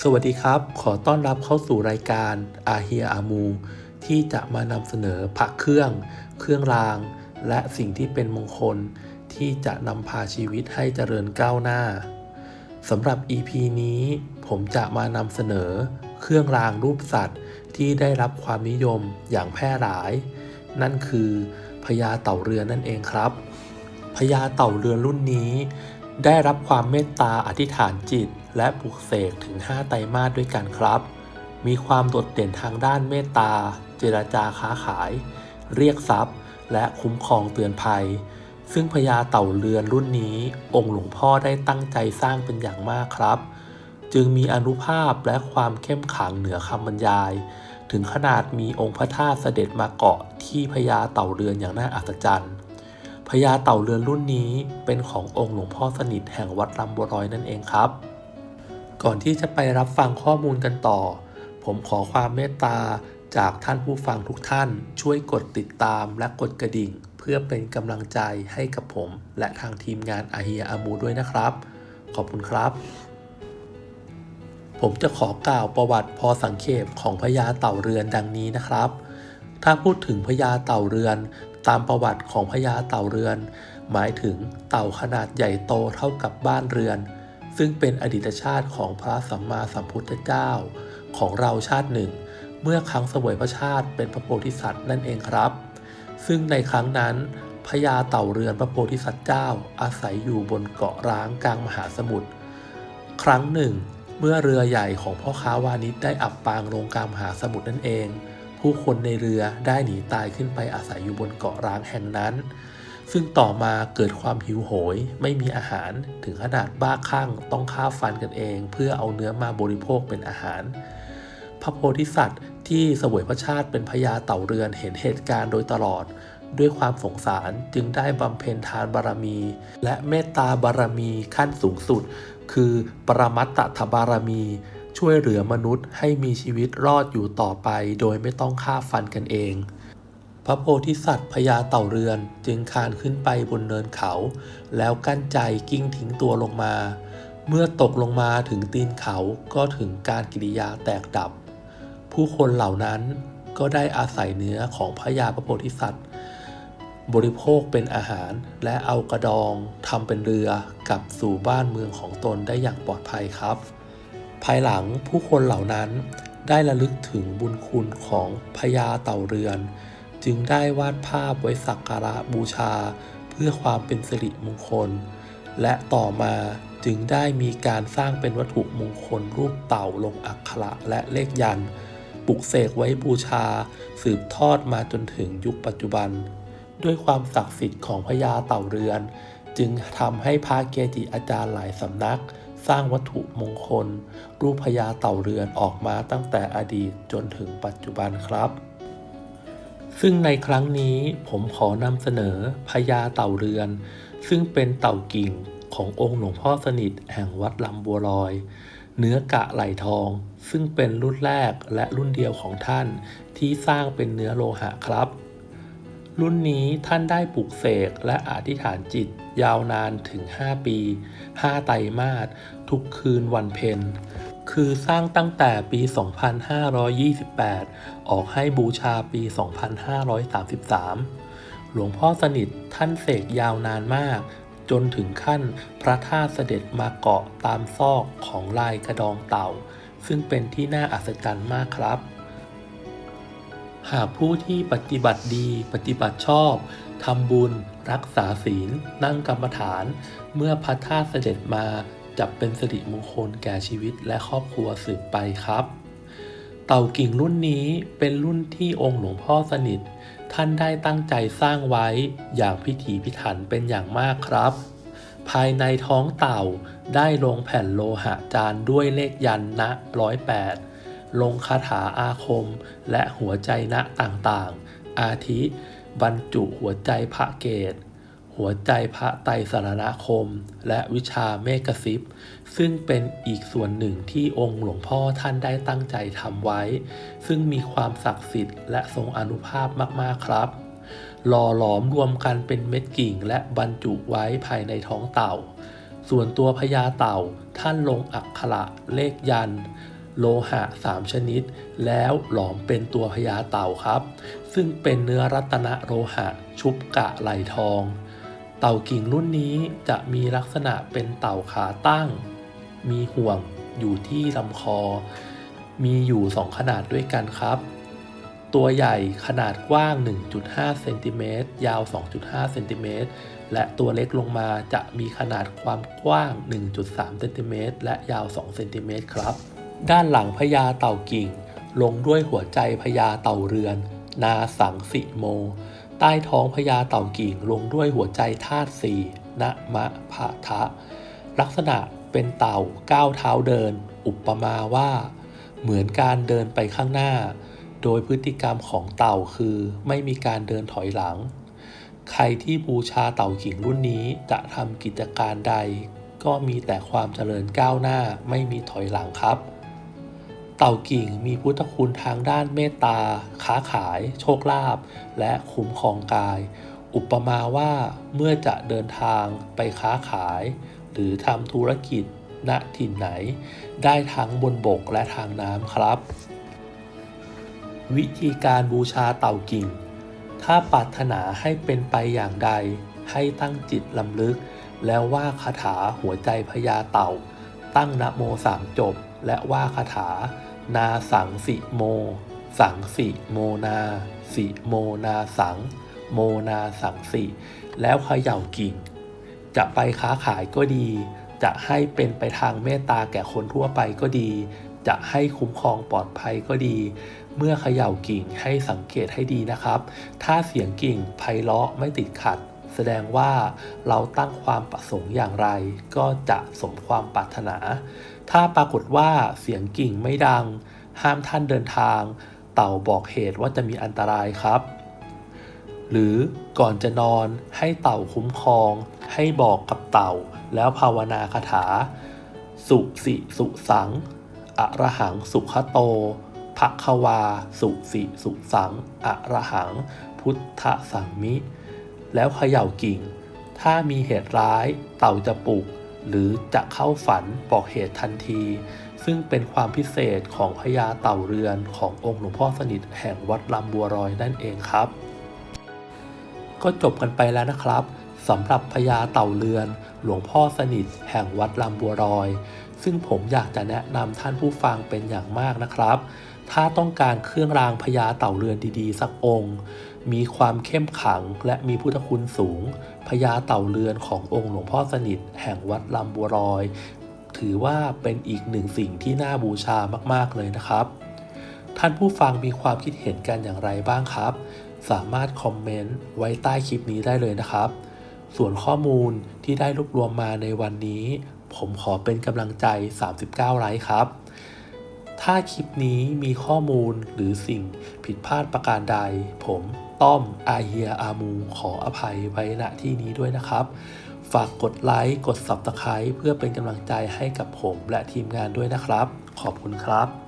สวัสดีครับ ขอต้อนรับเข้าสู่รายการอาเฮียอามู ที่จะมานำเสนอพระเครื่อง เครื่องราง และสิ่งที่เป็นมงคล ที่จะนำพาชีวิตให้เจริญก้าวหน้าสำหรับ EP นี้ผมจะมานำเสนอ เครื่องรางรูปสัตว์ที่ได้รับความนิยมอย่างแพร่หลาย นั่นคือพญาเต่าเรือนนั่นเองครับพญาเต่าเรือนรุ่นนี้ ได้รับความเมตตาอธิษฐานจิต และปลุกเสกถึง 5 ไตรมาสด้วยกันครับ มีความโดดเด่นทางด้านเมตตา เจรจาค้าขาย เรียกทรัพย์ และคุ้มครองเตือนภัย ซึ่งพญาเต่าเรือนรุ่นนี้ องค์หลวงพ่อได้ตั้งใจสร้างเป็นอย่างมากครับ จึงมีอนุภาพและความเข้มขังเหนือคำบรรยาย ถึงขนาดมีองค์พระธาตุเสด็จมาเกาะที่พญาเต่าเรือนอย่างน่าอัศจรรย์พญาเต่าเรือนรุ่นนี้เป็นขององค์หลวงพ่อสนิทแห่งวัดลำบัวลอยนั่นเองครับ ก่อนที่จะไปรับฟังข้อมูลกันต่อ ผมขอความเมตตาจากท่านผู้ฟังทุกท่าน ช่วยกดติดตามและกดกระดิ่ง เพื่อเป็นกำลังใจให้กับผม และทางทีมงานอาเฮียอามูด้วยนะครับ ขอบคุณครับ ผมจะขอกล่าวประวัติพอสังเขปของพญาเต่าเรือนดังนี้นะครับ ถ้าพูดถึงพญาเต่าเรือน ตามประวัติของพญาเต่าเรือน หมายถึงเต่าขนาดใหญ่โตเท่ากับบ้านเรือน ซึ่งเป็นอดีตชาติของพระสัมมาสัมพุทธเจ้า ของเราชาติหนึ่ง เมื่อครั้งเสวยพระชาติเป็นพระโพธิสัตว์นั่นเองครับ ซึ่งในครั้งนั้นพญาเต่าเรือนพระโพธิสัตว์เจ้า อาศัยอยู่บนเกาะร้างกลางมหาสมุทรครั้งหนึ่ง เมื่อเรือใหญ่ของพ่อค้าวานิชได้อับปางลงกลางมหาสมุทรนั่นเอง ผู้คนในเรือได้หนีตายขึ้นไปอาศัยอยู่บนเกาะร้างแห่งนั้น ซึ่งต่อมาเกิดความหิวโหย ไม่มีอาหารถึงขนาดบ้าคลั่งต้องฆ่าฟันกันเอง เพื่อเอาเนื้อมาบริโภคเป็นอาหาร พระโพธิสัตว์ที่เสวยพระชาติเป็นพญาเต่าเรือนเห็นเหตุการณ์โดยตลอด ด้วยความสงสารจึงได้บำเพ็ญทานบารมี และเมตตาบารมีขั้นสูงสุด คือปรมัตตถบารมี ช่วยเหลือมนุษย์ให้มีชีวิตรอดอยู่ต่อไป โดยไม่ต้องฆ่าฟันกันเอง พระโพธิสัตว์พญาเต่าเรือนจึงคานขึ้นไปบนเนินเขา แล้วกั้นใจกิ้งทิ้งตัวลงมา เมื่อตกลงมาถึงตีนเขาก็ถึงการกิริยาแตกดับ ผู้คนเหล่านั้นก็ได้อาศัยเนื้อของพญาพระโพธิสัตว์ บริโภคเป็นอาหารและเอากระดองทำเป็นเรือกลับสู่บ้านเมืองของตนได้อย่างปลอดภัยครับ ภายหลังผู้คนเหล่านั้นได้ระลึกถึงบุญคุณของพญาเต่าเรือน จึงได้วาดภาพไว้สักการะบูชา เพื่อความเป็นสิริมงคล และต่อมาจึงได้มีการสร้างเป็นวัตถุมงคลรูปเต่าลงอักขระและเลขยันต์ปลุกเสกไว้บูชา สืบทอดมาจนถึงยุคปัจจุบัน ด้วยความศักดิ์สิทธิ์ของพญาเต่าเรือน จึงทำให้พระเกจิอาจารย์หลายสำนัก สร้างวัตถุมงคล รูปพญาเต่าเรือนออกมาตั้งแต่อดีตจนถึงปัจจุบันครับ ซึ่งในครั้งนี้ผมขอนำเสนอพญาเต่าเรือน ซึ่งเป็นเต่ากิ่งขององค์หลวงพ่อสนิทแห่งวัดลำบัวลอย เนื้อกะไหลทอง ซึ่งเป็นรุ่นแรกและรุ่นเดียวของท่านที่สร้างเป็นเนื้อโลหะครับ รุ่นนี้ท่านได้ปลูกเสกและอธิษฐานจิตยาวนานถึง 5 ปี 5 ไตรมาสทุกคืนวันเพ็ญ คือสร้างตั้งแต่ปี 2528 ออกให้บูชาปี 2533 หลวงพ่อสนิทท่านเสกยาวนานมาก จนถึงขั้นพระธาตุเสด็จมาเกาะตามซอกของลายกระดองเต่า ซึ่งเป็นที่น่าอัศจรรย์มากครับ หากผู้ที่ปฏิบัติดีปฏิบัติชอบทำบุญ รักษาศีล นั่งกรรมฐาน เมื่อพระธาตุเสด็จมา จะเป็นสิริมงคลแก่ชีวิตและครอบครัวสืบไปครับ เต่ากิ่งรุ่นนี้เป็นรุ่นที่องค์หลวงพ่อสนิท ท่านได้ตั้งใจสร้างไว้อย่างพิถีพิถันเป็นอย่างมากครับ ภายในท้องเต่าได้ลงแผ่นโลหะจานด้วยเลขยันนะร้อยแปดลงคาถาอาคมและหัวใจณต่างๆ อาทิ บรรจุหัวใจพระเกต หัวใจพระไตรสารณคม และวิชาเมกสิบซึ่งเป็นอีกส่วนหนึ่งที่องค์หลวงพ่อท่านได้ตั้งใจทำไว้ ซึ่งมีความศักดิ์สิทธิ์และทรงอนุภาพมากๆครับหล่อหลอมรวมกันเป็นเม็ดกิ่งและบรรจุไว้ภายในท้องเต่า ส่วนตัวพญาเต่าท่านลงอักขระเลขยัน โลหะสามชนิด แล้วหลอมเป็นตัวพญาเต่าครับ ซึ่งเป็นเนื้อรัตนโลหะ ชุบกะไหลทอง เต่ากิ่งรุ่นนี้จะมีลักษณะเป็นเต่าขาตั้ง มีห่วงอยู่ที่ลำคอ มีอยู่สองขนาดด้วยกันครับ ตัวใหญ่ขนาดกว้าง 1.5 เซนติเมตร ยาว 2.5 เซนติเมตร และตัวเล็กลงมาจะมีขนาดความกว้าง 1.3 เซนติเมตร และยาว 2 เซนติเมตรครับ ด้านหลังพญาเต่ากิ่ง ลงด้วยหัวใจพญาเต่าเรือน นาสังสิโม ใต้ท้องพญาเต่ากิ่งลงด้วยหัวใจธาตุสี่นะมะพะทะ ลักษณะเป็นเต่าก้าวเท้าเดิน อุปมาว่า เหมือนการเดินไปข้างหน้า โดยพฤติกรรมของเต่าคือไม่มีการเดินถอยหลัง ใครที่บูชาเต่ากิ่งรุ่นนี้จะทำกิจการใด ก็มีแต่ความเจริญก้าวหน้าไม่มีถอยหลังครับ เต่ากิ่งมีพุทธคุณทางด้านเมตตา ค้าขาย โชคลาภและคุ้มครองกาย อุปมาว่าเมื่อจะเดินทางไปค้าขาย หรือทำธุรกิจณถิ่นไหน ได้ทั้งบนบกและทางน้ำครับ วิธีการบูชาเต่ากิ่ง ถ้าปรารถนาให้เป็นไปอย่างใด ให้ตั้งจิตลำลึก แล้วว่าคาถาหัวใจพญาเต่า ตั้งนะโมสามจบ และว่าคาถา นาสังสิโม สังสิโมนา สิโมนาสัง โมนาสังสิ แล้วเขย่ากิ่ง จะไปค้าขายก็ดี จะให้เป็นไปทางเมตตาแก่คนทั่วไปก็ดี จะให้คุ้มครองปลอดภัยก็ดี เมื่อเขย่ากิ่งให้สังเกตให้ดีนะครับ ถ้าเสียงกิ่งไพเราะไม่ติดขัด แสดงว่าเราตั้งความประสงค์อย่างไร ก็จะสมความปรารถนา ถ้าปรากฏว่าเสียงกิ่งไม่ดัง ห้ามท่านเดินทาง เต่าบอกเหตุว่าจะมีอันตรายครับ หรือก่อนจะนอนให้เต่าคุ้มครอง ให้บอกกับเต่า แล้วภาวนาคาถา สุสิสุสังอะระหังสุขโตภควา สุสิสุสังอะระหัง พุทธสังมิ แล้วเขย่ากิ่ง ถ้ามีเหตุร้ายเต่าจะปลุก หรือจะเข้าฝันบอกเหตุทันที ซึ่งเป็นความพิเศษของพญาเต่าเรือนขององค์หลวงพ่อสนิทแห่งวัดลำบัวรอยนั่นเองครับ ก็จบกันไปแล้วนะครับสำหรับพญาเต่าเรือน หลวงพ่อสนิทแห่งวัดลำบัวรอย ซึ่งผมอยากจะแนะนำท่านผู้ฟังเป็นอย่างมากนะครับ ถ้าต้องการเครื่องรางพญาเต่าเรือนดีๆ สักองค์ มีความเข้มขังและมีพุทธคุณสูงพญาเต่าเรือนขององค์หลวงพ่อสนิท แห่งวัดลำบัวรอย ถือว่าเป็นอีกหนึ่งสิ่งที่น่าบูชามากๆเลยนะครับ ท่านผู้ฟังมีความคิดเห็นกันอย่างไรบ้างครับ สามารถคอมเมนต์ไว้ใต้คลิปนี้ได้เลยนะครับ ส่วนข้อมูลที่ได้รวบรวมมาในวันนี้ ผมขอเป็นกำลังใจ 39 ไลค์ครับถ้าคลิปนี้มีข้อมูลหรือสิ่งผิดพลาดประการใด ผม ต้อมอาเฮียอามูขออภัยไว้ณที่นี้ด้วยนะครับ ฝากกดไลค์กด Subscribe เพื่อเป็นกำลังใจให้กับผมและทีมงานด้วยนะครับ ขอบคุณครับ